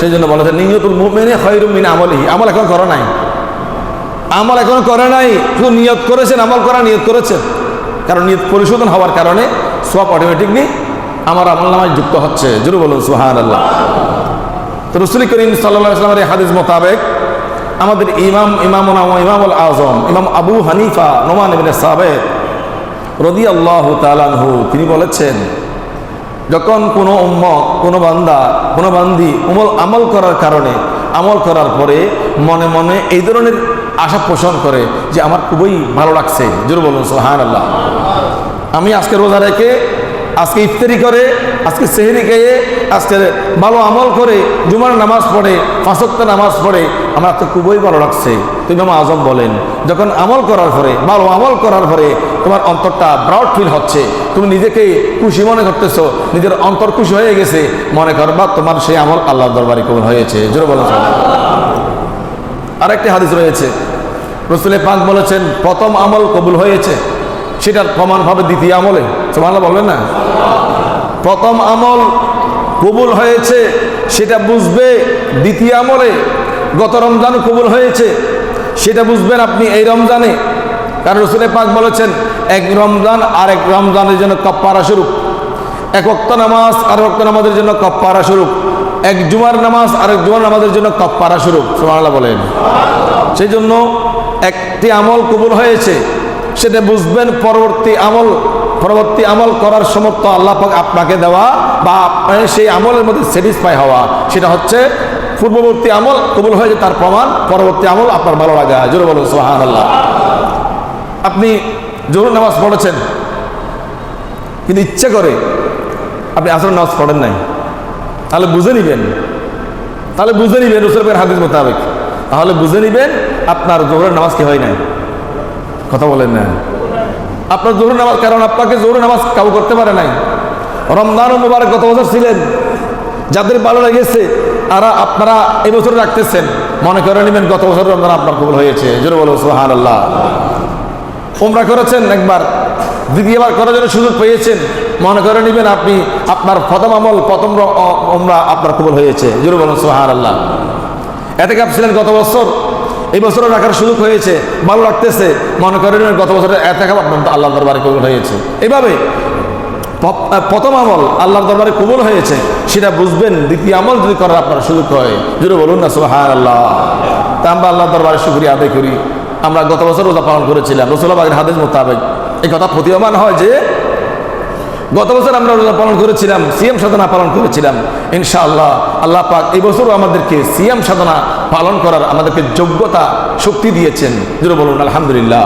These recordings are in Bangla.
সেই জন্য বলা যায়, নিয়তুল মুমিনে খৈরুম মিন আমলিহি। আমল এখন করে নাই। আমল এখন করে নাই, শুধু নিয়ত করেছেন, আমল করা নিয়ত করেছেন। কারণ নিয়ত পরিশোধন হওয়ার কারণে সব অটোমেটিকলি আমার আমল নামায় যুক্ত হচ্ছে। জরুর বলুন সুহান আল্লাহ তো রসুল করিম সাল্লাহ ইসলামের এই হাদিস মোতাবেক আমাদের ইমাম ইমাম ইমামুল আজম, ইমাম আবু হানিফা, নোমান ইবিন সাবেদ রদি আল্লাহ তালানহু তিনি বলেছেন যখন কোনো উম্মত, কোনো বান্দা, কোনো বান্দি উমল আমল করার কারণে, আমল করার পরে মনে মনে এই ধরনের আশা পোষণ করে যে আমার খুবই ভালো লাগছে। জোর বলুন সোহান আল্লাহ আমি আজকে রোজা রেখে, আজকে ইফতারি করে, আজকে সেহেরি খেয়ে, আজকে ভালো আমল করে, জুমার নামাজ পড়ে ফাঁসক্ত নামাজ পড়ে, আমার তো খুবই ভালো লাগছে। তুমি আমার আজম বলেন, যখন আমল করার পরে, ভালো আমল করার পরে তোমার অন্তরটা ব্রাউড ফিল হচ্ছে। তুমি নিজেকে খুশি মনে করতেছো, নিজের অন্তর খুশি হয়ে গেছে। মনে করবা তোমার সেই আমল আল্লাহ দরবারে কবুল হয়েছে। জোরে বলেন আরেকটি হাদিস রয়েছে। রসুলের পাক বলেছেন, প্রথম আমল কবুল হয়েছে, সেটার প্রমাণ হবে দ্বিতীয় আমলে। সোমাল্লাহ বলবেন না? প্রথম আমল কবুল হয়েছে, সেটা বুঝবে দ্বিতীয় আমলে। গত রমজান কবুল হয়েছে, সেটা বুঝবেন আপনি এই রমজানে। কারণ রসুলের পাক বলেছেন এক রমজান আর এক রমজানের জন্য কপ্পারা স্বরূপ। এক অক্ত নামাজ আর অক্ত নামাজের জন্য কপ্পারা স্বরূপ। এক জুমার নামাজ আর এক জুমার নামাজের জন্য কপ্পারা স্বরূপ। সোমাল্লাহ বলেন। সেই জন্য একটি আমল কবুল হয়েছে। সেটা বুঝবেন, পরবর্তী আমল পরবর্তী আমল করার সমর্থ আল্লাহ আপনাকে দেওয়া বা আপনার সেই আমলের মধ্যে স্যাটিসফাই হওয়া। সেটা হচ্ছে পূর্ববর্তী আমল কবুল হয়েছে, তার প্রমাণ, পরবর্তী আমল আপনার ভালো লাগা। জোরে বলুন সোহান আল্লাহ আপনি জোর নামাজ পড়েছেন। কিন্তু ইচ্ছে করে আপনি আসর নামাজ পড়েন নাই। তাহলে বুঝে নিবেন। তাহলে বুঝে নিবেন রসুলের হাদিস মোতাবেক। তাহলে বুঝে নিবেন আপনার জোহরের নামাজ কি হয় নাই। কথা বলেন না। আপনার জোহর নামাজ, কারণ আপনাকে জোহর নামাজ কাউ করতে পারে নাই। রমজান মুবারক গত বছর ছিলেন। যাদের ভালো লেগেছে, তারা আপনারা এবছর রাখতেছেন। মনে করে নেবেন গত বছর রমজান আপনার কবুল হয়েছে। জোরে বলো সোহান আল্লাহ উমরা করেছেন একবার, দ্বিতীয়বার করার জন্য সুযোগ পেয়েছেন। মনে করে নেবেন আপনি, আপনার প্রথম আমল, প্রথম উমরা আপনার কবুল হয়েছে। জোরে বলুন সোহান আল্লাহ এতে ছিলেন গত বছর? এই বছরও রাখার সুযোগ হয়েছে, ভালো লাগতেছে। মনে করেন গত বছরের এত আপনার আল্লাহ দরবারে কবুল হয়েছে। এইভাবে প্রথম আমল আল্লাহর দরবারে কবুল হয়েছে, সেটা বুঝবেন, দ্বিতীয় আমল যদি করার আপনার সুযোগ হয়। জুড়ে বলুন না সুহান আল্লাহ তা আমরা আল্লাহ দরবারে সুক্রিয়া আদায় করি। আমরা গত বছর রোজা পালন করেছিলাম। রসুল্লাহের হাদিস মোতাবেক। এই কথা প্রতীয়মান হয় যে, গত বছর আমরা রোজা পালন করেছিলাম সিএম সাধনা পালন করেছিলাম। ইনশাআল্লাহ আল্লাহ পাক এই বছরও আমাদেরকে সিএম সাধনা পালন করার আমাদেরকে যোগ্যতা, শক্তি দিয়েছেন। যেটা বলুন, আলহামদুলিল্লাহ।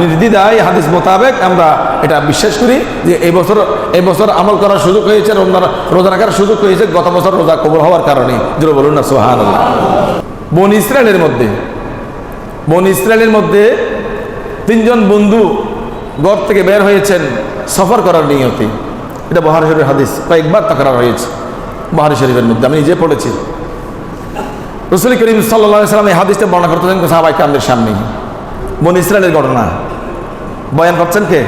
নির্দিদায় হাদিস মোতাবেক আমরা এটা বিশ্বাস করি যে এই বছর এই বছর আমল করার সুযোগ হয়েছে, রোজা রাখার সুযোগ হয়েছে, গত বছর রোজা কবর হওয়ার কারণে। যেটা বলুন না সোহান বন ইসরায়েলের মধ্যে বন ইসরায়েলের মধ্যে তিনজন বন্ধু ঘর থেকে বের হয়েছেন সফর করার নিয়তে। এটা বহারি শরীফের হাদিস। কয়েকবার তাকরার হয়েছে বহারি শরীফের মধ্যে। আমি নিজে পড়েছি। রসুল করিম সাল্লা সাল্লাম এই হাদিসটা বর্ণনা করতেছেন সাহাবাই কামদের সামনে। বন ইসরায়েলের ঘটনা। বয়ান করছেন কে?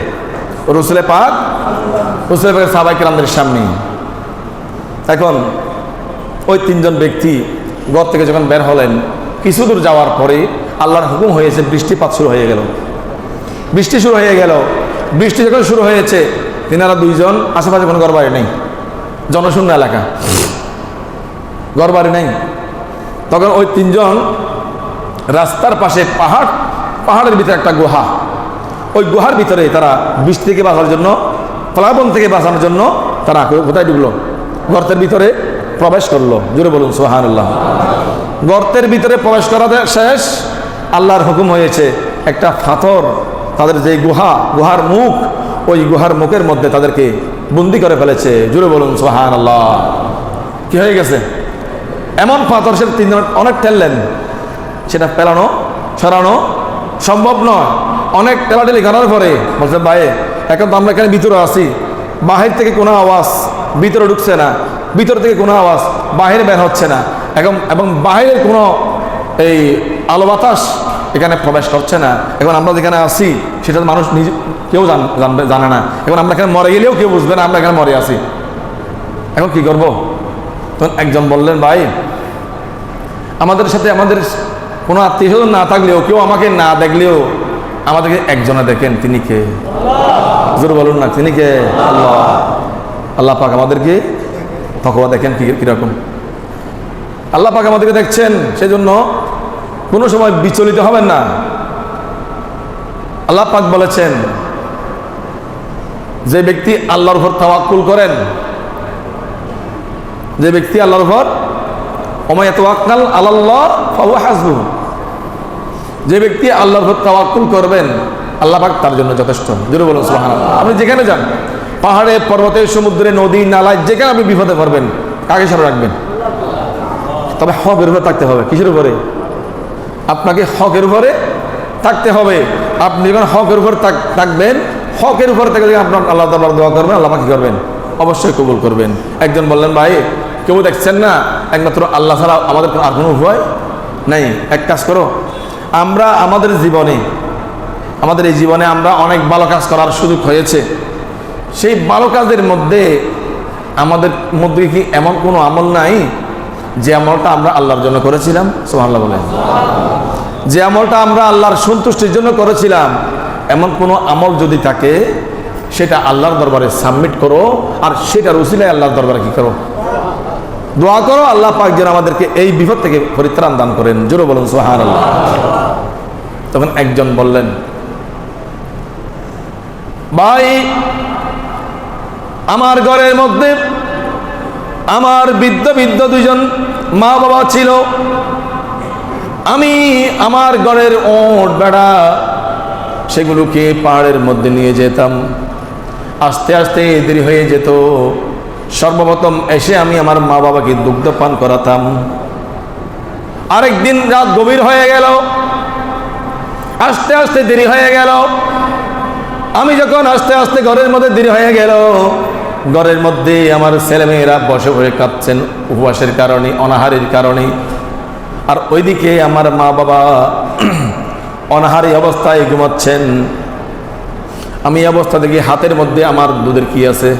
রসুলে পাক, রসুলের পাক সাহাবাই কামদের সামনে। এখন ওই তিনজন ব্যক্তি ঘর থেকে যখন বের হলেন, কিছু দূর যাওয়ার পরে আল্লাহর হুকুম হয়েছে, বৃষ্টিপাত শুরু হয়ে গেল। বৃষ্টি শুরু হয়ে গেল। বৃষ্টি যখন শুরু হয়েছে, তিনারা দুইজন, আশেপাশে কোনো ঘরবাড়ি নেই। জনশূন্য এলাকা। ঘরবাড়ি নেই। তখন ওই তিনজন রাস্তার পাশে পাহাড়, পাহাড়ের ভিতরে একটা গুহা। ওই গুহার ভিতরে তারা বৃষ্টি থেকে বাঁচার জন্য প্লাবন থেকে বাঁচানোর জন্য তারা কোথায় ডুবলো গর্তের ভিতরে প্রবেশ করল। জোরে বলুন সোহানুল্লাহ গর্তের ভিতরে প্রবেশ করা শেষ। আল্লাহর হুকুম হয়েছে, একটা ফাথর তাদের যে গুহা, গুহার মুখ, ওই গুহার মুখের মধ্যে তাদেরকে বন্দি করে ফেলেছে। জুড়ে বলুন সোহান আল্লাহ কি হয়ে গেছে? এমন পাথর সে তিনজন অনেক ঠেললেন। সেটা পেলানো, ছড়ানো সম্ভব নয়। অনেক টেলাটেলি করার পরে বলছে, ভাই, এখন তো আমরা এখানে ভিতরে আছি। বাহির থেকে কোনো আওয়াজ ভিতরে ঢুকছে না। ভিতর থেকে কোনো আওয়াজ বাহিরে বের হচ্ছে না। এখন, এবং বাহিরের কোনো এই আলো বাতাস, এখানে প্রবেশ করছে না। এখন আমরা যেখানে আছি, সেটা মানুষ নিজে কেউ জানবে জানে না। এখন আমরা এখানে মরে গেলেও কেউ বুঝবে না আমরা এখানে মরে আছি। এখন কি করব? তখন একজন বললেন, ভাই, আমাদের সাথে আমাদের কোনো আত্মীয় স্বজন না থাকলেও, কেউ আমাকে না দেখলেও আমাদেরকে একজনে দেখেন, তিনি কে? জোর বলুন না, তিনি কে? আল্লাহ। আল্লাহ পাক আমাদেরকে তকবা দেখেন কি কীরকম। আল্লাহ পাক আমাদেরকে দেখছেন, সেজন্য কোনো সময় বিচলিত হবেন না। আল্লাহ পাক বলেছেন, যে ব্যক্তি আল্লাহর উপর তাওয়াক্কুল করেন, যে ব্যক্তি আল্লাহর উপর ওমায় তোয়াক্কাল আল্লাহ ফাহু হাসবুহু, যে ব্যক্তি আল্লাহর উপর তাওয়াক্কুল করবেন, আল্লাহ পাক তার জন্য যথেষ্ট। জোরে বলুন, সুবহানাল্লাহ। আপনি যেখানে যান, পাহাড়ে পর্বতে সমুদ্রে, নদী, নালায়, যেখানে আপনি বিপদে পড়বেন, কাকে সারা রাখবেন? তবে হকের উপরে থাকতে হবে, কিসের উপরে? আপনাকে হকের উপরে থাকতে হবে। আপনি যখন হকের উপর থাক- থাকবেন, হকের উপর থাকলে আপনার আল্লাহ তাবার দোয়া করবেন, আল্লাহ কি করবেন? অবশ্যই কবুল করবেন। একজন বললেন, ভাই, কেউ দেখছেন না? একমাত্র আল্লাহ ছাড়া আমাদের আর কোনো উপায় নাই। এক কাজ করো, আমরা আমাদের জীবনে, আমাদের এই জীবনে আমরা অনেক ভালো কাজ করার সুযোগ হয়েছে। সেই ভালো কাজের মধ্যে আমাদের মধ্যে কি এমন কোনো আমল নাই? যে আমলটা আমরা আল্লাহর জন্য করেছিলাম সোহান্লাহ বলেন। যে আমলটা আমরা আল্লাহর সন্তুষ্টির জন্য করেছিলাম, এমন কোনো আমল যদি থাকে, সেটা আল্লাহর দরবারে সাবমিট করো, আর সেটার উসিলায় আল্লাহর দরবারে কি করো? দোয়া করো, আল্লাহ পাক যেন আমাদেরকে এই বিপদ থেকে পরিত্রাণ দান করেন। জোরে বলুন সোহান আল্লাহ তখন একজন বললেন, ভাই, আমার ঘরের মধ্যে আমার বৃদ্ধ বৃদ্ধ দুজন মা বাবা ছিল। আমি আমার ঘরের ওট, বেড়া, সেগুলোকে পাহাড়ের মধ্যে নিয়ে যেতাম। আস্তে আস্তে দেরি হয়ে যেত। সর্বপ্রথম এসে আমি আমার মা বাবাকে দুগ্ধ পান করাতাম। আরেকদিন রাত গভীর হয়ে গেল। আস্তে আস্তে দেরি হয়ে গেল। আমি যখন আস্তে আস্তে ঘরের মধ্যে দেরি হয়ে গেল ঘরের মধ্যে আমার ছেলেমেয়েরা বসে বসে কাঁদছেন, উপবাসের কারণে, অনাহারের কারণে। আর ওইদিকে আমার মা বাবা অনাহারি অবস্থায় ঘুমাচ্ছেন। আমি অবস্থা দেখি হাতের মধ্যে আমার দুধের কি আছে?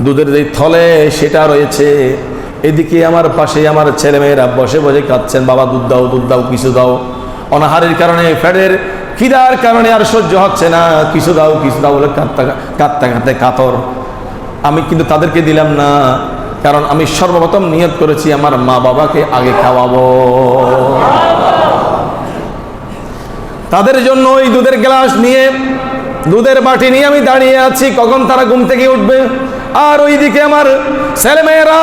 দুধের যে থলে, সেটা রয়েছে। এদিকে আমার পাশে আমার ছেলেমেয়েরা বসে বসে কাঁদছেন, বাবা, দুধ দাও দুধ দাও, কিছু দাও। অনাহারের কারণে, ফ্যাটের খিদার কারণে আর সহ্য হচ্ছে না, কিছু দাও কিছু দাও বলে কাঁদতে কাঁদতে কাঁদতে কাতর। আমি কিন্তু তাদেরকে দিলাম না, কারণ আমি সর্বপ্রথম নিয়ত করেছি আমার মা বাবাকে আগে খাওয়াবো। তাদের জন্য ওই দুধের গ্লাস নিয়ে, দুধের বাটি নিয়ে আমি দাঁড়িয়ে আছি, কখন তারা ঘুম থেকে উঠবে? আর ওইদিকে আমার ছেলেমেয়েরা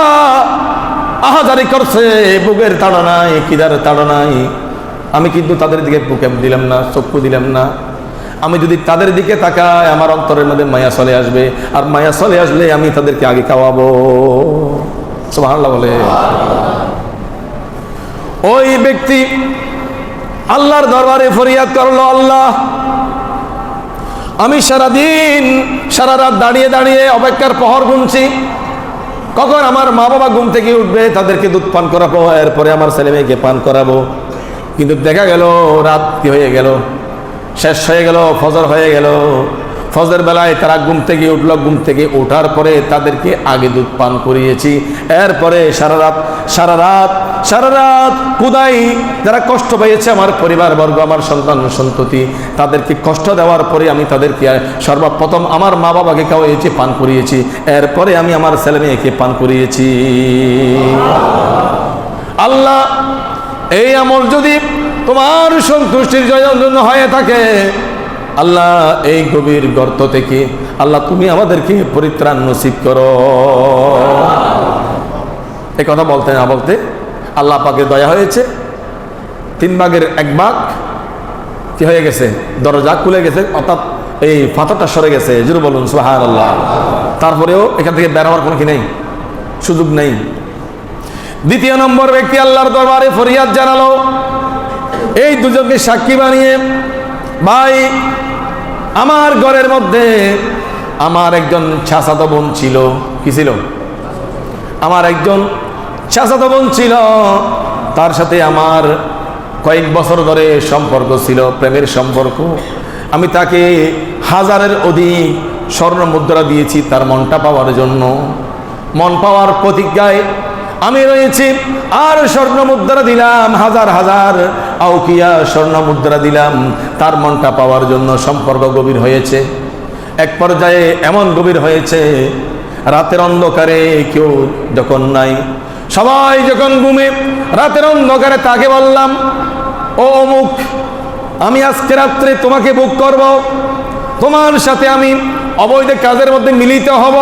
আহাজারি করছে, বুকের তাড়নায় কিদার তাড়া নাই। আমি কিন্তু তাদের দিকে বুকে দিলাম না, চক্ষু দিলাম না। আমি যদি তাদের দিকে তাকাই, আমার অন্তরের মধ্যে মায়া চলে আসবে। আর মায়া চলে আসলে আমি তাদেরকে আগে খাওয়াবো। সুবহানাল্লাহ বলে। ওই ব্যক্তি আল্লাহর দরবারে ফরিয়াদ করল, আল্লাহ, আমি সারাদিন সারা রাত দাঁড়িয়ে দাঁড়িয়ে অপেক্ষার পহর গুনছি কখন আমার মা বাবা ঘুম থেকে উঠবে, তাদেরকে দুধ পান করাবো, এরপরে আমার ছেলে মেয়েকে পান করাবো। কিন্তু দেখা গেল, রাত কি হয়ে গেল? শেষ হয়ে গেল, ফজর হয়ে গেল। ফজর বেলায় তারা ঘুম থেকে উঠল। ঘুম থেকে ওঠার পরে তাদেরকে আগে দুধ পান করিয়েছি। এরপরে সারা রাত সারা রাত সারা রাত কুদাই যারা কষ্ট পেয়েছে আমার পরিবারবর্গ, আমার সন্তান, সন্ততি, তাদেরকে কষ্ট দেওয়ার পরে আমি তাদেরকে সর্বপ্রথম আমার মা বাবাকে খাওয়াইয়েছি, পান করিয়েছি। এরপরে আমি আমার ছেলে মেয়েকে পান করিয়েছি। আল্লাহ, এই আমল যদি তোমার সন্তুষ্টির জন্য হয়ে থাকে। আল্লাহ, এই গভীর গর্ত থেকে আল্লাহ, তুমি আমাদেরকে পরিত্রাণ নসিব করো। এই কথা বলতে না বলতে আল্লাহ পাকে দয়া হয়েছে। তিন ভাগের এক ভাগ কি হয়ে গেছে? দরজা খুলে গেছে, অর্থাৎ এই পাথরটা সরে গেছে। জুরু বলুন সোহান আল্লাহ তারপরেও এখান থেকে বেরোবার কোনো কি নেই? সুযোগ নেই। দ্বিতীয় নম্বর ব্যক্তি আল্লাহর দরবারে ফরিয়াদ জানালো। এই দুজনকে সাক্ষী বানিয়ে, ভাই, আমার ঘরের মধ্যে আমার একজন ছাসাতো বোন ছিল। কি ছিল? আমার একজন ছাসাতো বোন ছিল। তার সাথে আমার কয়েক বছর ধরে সম্পর্ক ছিল, প্রেমের সম্পর্ক। আমি তাকে হাজারের অধিক স্বর্ণ মুদ্রা দিয়েছি তার মনটা পাওয়ার জন্য। মন পাওয়ার প্রতিজ্ঞায় আমি রয়েছি আর স্বর্ণ মুদ্রা দিলাম, হাজার হাজার আউকিয়া স্বর্ণ মুদ্রা দিলাম। তার মনটা পাওয়ার জন্য সম্পর্ক গভীর হয়েছে। এক পর্যায়ে এমন গভীর হয়েছে, রাতের অন্ধকারে কেউ যখন নাই। সবাই যখন ঘুমে, রাতের অন্ধকারে তাকে বললাম, ও অমুক, আমি আজকে রাত্রে তোমাকে বুক করব। তোমার সাথে আমি অবৈধ কাজের মধ্যে মিলিত হব।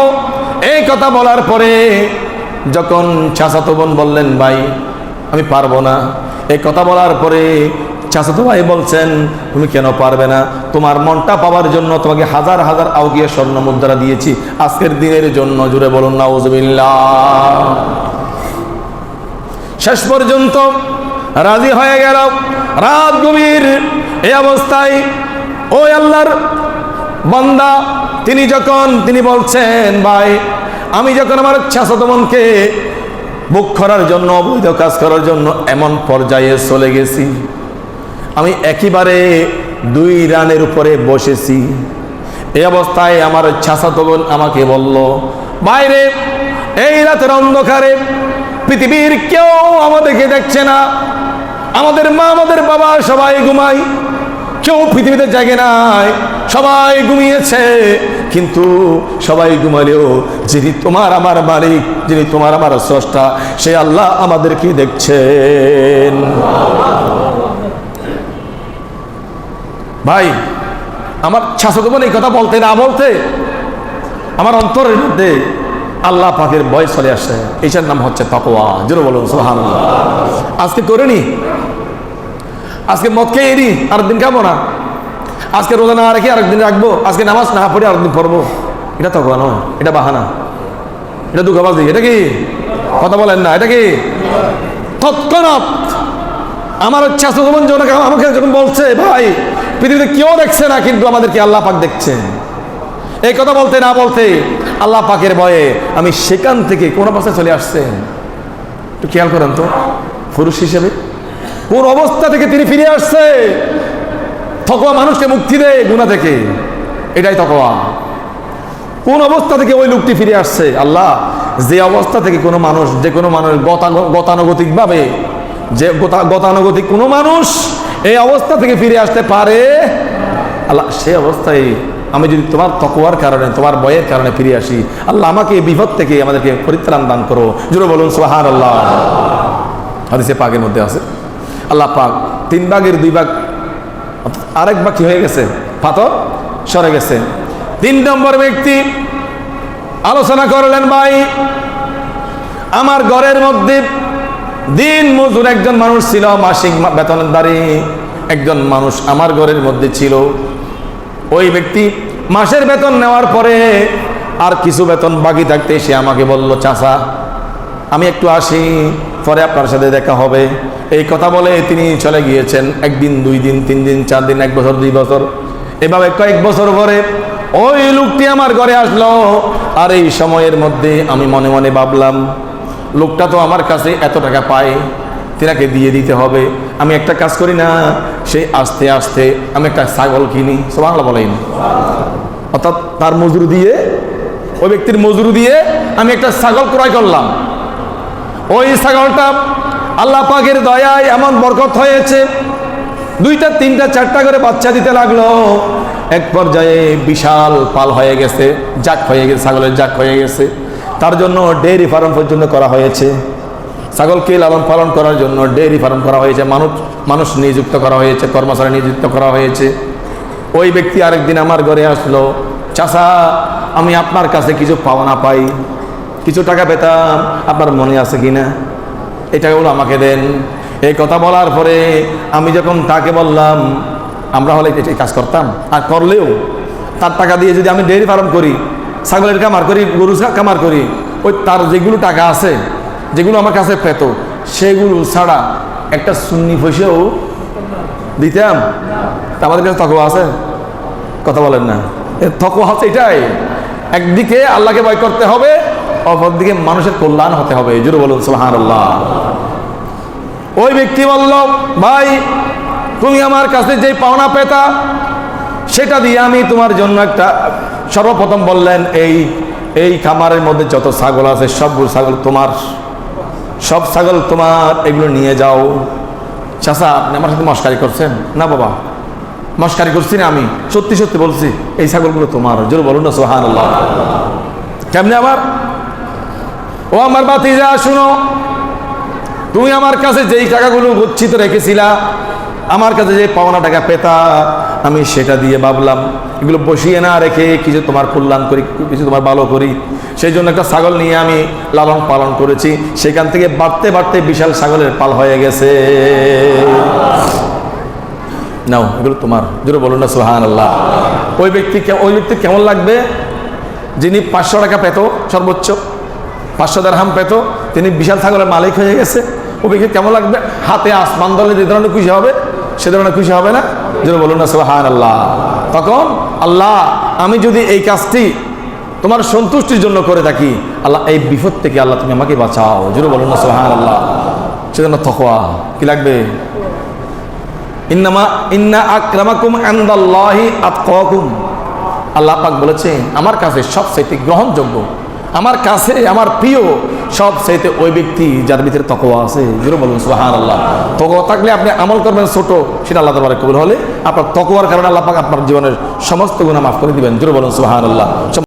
এই কথা বলার পরে যখন চাচাতো বোন বললেন, ভাই, আমি পারব না। এই কথা বলার পরে চাচাতো ভাই বলছেন, তুমি কেন পারবে না? তোমার মনটা পাওয়ার জন্য তোমাকে হাজার হাজার আউগিয়ে স্বর্ণ মুদ্রা দিয়েছি। আজকের দিনের জন্য জুড়ে বলুন না শেষ পর্যন্ত রাজি হয়ে গেল। রাত গভীর এই অবস্থায়, ওই আল্লাহর বন্দা, তিনি যখন, তিনি বলছেন, ভাই আমি যখন আমার ছাসতমনকে বুক করার জন্য, অবৈধ কাজ করার জন্য এমন পর্যায়ে চলে গেছি। আমি একেবারে দুই রানের উপরে বসেছি। এই অবস্থায় আমার ছাসাতো বোন আমাকে বলল বাইরে এই রাতের অন্ধকারে পৃথিবীর কেউ আমাদেরকে দেখছে না। আমাদের মা, আমাদের বাবা সবাই ঘুমাই কেউ পৃথিবীতে জাগে নাই, সবাই ঘুমিয়েছে। কিন্তু সবাই ঘুমালেও যিনি তোমার আমার মালিক, যিনি তোমার আমার স্রষ্টা, সে আল্লাহ আমাদেরকে দেখছেন। ভাই, আমার শাসক বোন এই কথা বলতে না বলতে আমার অন্তরের মধ্যে আল্লাহ পাকের বয়স চলে আসে। এইটার নাম হচ্ছে তকোয়া জোরে বলুন সোহান আজকে করিনি আজকে মদ খেয়ে এরি আরেকদিন খাব না। আজকে রোজা না রেখে আরেকদিন রাখব, আজকে নামাজ না পড়ে আরেকদিন পড়ব। এটা তকোয়া নয়, এটা বাহানা। এটা দুঃখবাজি, এটা কি? কথা বলেন না, এটা কি? তৎক্ষণাৎ আমার চাষা যখন আমাকে যখন বলছে, ভাই, পৃথিবীতে কেউ দেখছে না, কিন্তু আমাদেরকে আল্লাহ পাক দেখছেন। এই কথা বলতে না বলতে আল্লাহ পাকের ভয়ে আমি সেখান থেকে কোন অবস্থায় চলে আসছেন। একটু খেয়াল করেন তো, পুরুষ হিসেবে। কোন অবস্থা থেকে তিনি ফিরে আসছে? থকোয়া মানুষকে মুক্তি দেয় গুণা থেকে। এটাই থকোয়া কোন অবস্থা থেকে ওই লোকটি ফিরে আসছে? আল্লাহ, যে অবস্থা থেকে কোনো মানুষ, যে কোনো মানুষ গতানুগতিক ভাবে যে গতানুগতিক কোনো মানুষ এই অবস্থা থেকে ফিরে আসতে পারে? আল্লাহ, সে অবস্থায় আমি যদি তোমার তকোয়ার কারণে, তোমার বয়ের কারণে ফিরে আসি, আল্লাহ আমাকে এই বিপদ থেকে আমাদেরকে পরিত্রাণ দান করো। জুড়ে বলুন সোহান আল্লাহ হাদিসে পাগের মধ্যে আছে। আল্লাহ পাক তিন ভাগের দুই ভাগ, আরেক ভাগ কি হয়ে গেছে? পাথর সরে গেছে। তিন নম্বর ব্যক্তি আলোচনা করলেন, ভাই, আমার ঘরের মধ্যে দিন মজুর একজন মানুষ ছিল, মাসিক বেতনের দাঁড়ি একজন মানুষ আমার ঘরের মধ্যে ছিল। ওই ব্যক্তি মাসের বেতন নেওয়ার পরে আর কিছু বেতন বাকি থাকতে সে আমাকে বলল, চাচা, আমি একটু আসি, পরে আপনার সাথে দেখা হবে। এই কথা বলে তিনি চলে গিয়েছেন, একদিন, দুই দিন, তিন দিন, চার দিন, এক বছর, দুই বছর। এভাবে কয়েক বছর পরে ওই লোকটি আমার ঘরে আসলো। আর এই সময়ের মধ্যে আমি মনে মনে ভাবলাম, লোকটা তো আমার কাছে এত টাকা পায়, তিনাকে দিয়ে দিতে হবে। আমি একটা কাজ করি না সেই আস্তে আস্তে আমি একটা ছাগল কিনি। বাংলা বলেন। অর্থাৎ তার মজুর দিয়ে, ওই ব্যক্তির মজুর দিয়ে আমি একটা ছাগল ক্রয় করলাম। ওই ছাগলটা আল্লাহ পাকের দয়ায় এমন বরকত হয়েছে। দুইটা, তিনটা, চারটা করে বাচ্চা দিতে লাগল। এক পর্যায়ে বিশাল পাল হয়ে গেছে, জাক হয়ে গেছে, ছাগলের জাক হয়ে গেছে। তার জন্য ডেয়ারি ফার্ম পর্যন্ত করা হয়েছে। ছাগলকে লালন পালন করার জন্য ডেয়ারি ফার্ম করা হয়েছে। মানুষ মানুষ নিযুক্ত করা হয়েছে, কর্মচারী নিযুক্ত করা হয়েছে। ওই ব্যক্তি আরেকদিন আমার ঘরে আসলো চাষা আমি আপনার কাছে কিছু পাওনা পাই। কিছু টাকা পেতাম, আপনার মনে আছে কি এই টাকাগুলো আমাকে দেন। এই কথা বলার পরে আমি যখন তাকে বললাম, আমরা হলে এই কাজ করতাম। আর করলেও তার টাকা দিয়ে যদি আমি ডেয়ারি ফার্ম করি, ছাগলের কামার করি গরু কামার করি, ওই তার যেগুলো টাকা আছে, যেগুলো আমার কাছে পেত, সেগুলো ছাড়া একটা সুন্নি পয়সাও দিতাম। আমাদের কাছে তকওয়া আছে? কথা বলেন না। তকওয়া হচ্ছে এটাই। একদিকে আল্লাহকে ভয় করতে হবে অপরদিকে মানুষের কল্যাণ হতে হবে জুড়ে বলুন সোহান আল্লাহ ওই ব্যক্তি বলল, ভাই, তুমি আমার কাছে যে পাওনা পেতা, সেটা দিয়ে আমি তোমার জন্য একটা, সর্বপ্রথম বললেন, এই এই খামারের মধ্যে যত ছাগল আছে, সবগুলো ছাগল তোমার। সব ছাগল তোমার, এগুলো নিয়ে যাও। চাষা আপনি আমার সাথে মস্কারি করছেন? না বাবা, মস্কারি করছি না আমি, সত্যি সত্যি বলছি, এই ছাগলগুলো তোমার, জোর বলুন না সোহান কেমনে আবার ও আমার বাতিজা শুনো, তুমি আমার কাছে যেই টাকাগুলো গচ্ছিত রেখেছিলা, আমার কাছে যে পাওনা টাকা পেতা, আমি সেটা দিয়ে ভাবলাম, এগুলো বসিয়ে না রেখে কিছু তোমার কল্যাণ করি কিছু তোমার ভালো করি। সেই জন্য একটা ছাগল নিয়ে আমি লালন পালন করেছি, সেখান থেকে বাড়তে বাড়তে বিশাল ছাগলের পাল হয়ে গেছে। নাও, এগুলো তোমার। জোরে বলুন না সোহান আল্লাহ ওই ব্যক্তি ওই ব্যক্তি কেমন লাগবে? যিনি পাঁচশো টাকা পেত সর্বোচ্চ। পাঁচশো হাম পেত, তিনি বিশাল ছাগলের মালিক হয়ে গেছে। ও ব্যক্তি কেমন লাগবে? হাতে আসমান দলে যে ধরনের খুশি হবে, সে ধরনের খুশি হবে না? যেন বলুন না সোহান আল্লাহ তখন আল্লাহ, আমি যদি এই কাজটি তোমার সন্তুষ্টির জন্য করে থাকি, আল্লাহ, এই বিপদ থেকে আল্লাহ তুমি আমাকে বাঁচাও। জুড়ে বলুন না সোহান আল্লাহ সেজন্য থকোয়া কি লাগবে? ইন্নামা, ইন্না আক্রামাকুম আন্দাল্লাহি আতকাকুম। আল্লাহ পাক বলেছেন, আমার কাছে সব চাইতে গ্রহণযোগ্য আমার কাছে, আমার প্রিয়, সব চাইতে ওই ব্যক্তি যার ভিতরে তকোয়া আছে। জুড়ে বলুন সুহান আল্লাহ তকোয়া থাকলে আপনি আমল করবেন ছোট, সেটা আল্লাহ তোমার কবুল হলে আপনার তকোয়ার কারণে আল্লাহ আপনার জীবনের সমস্ত গুণা মাফ করে দিবেন। জুড়ে বলুন সুহান আল্লাহ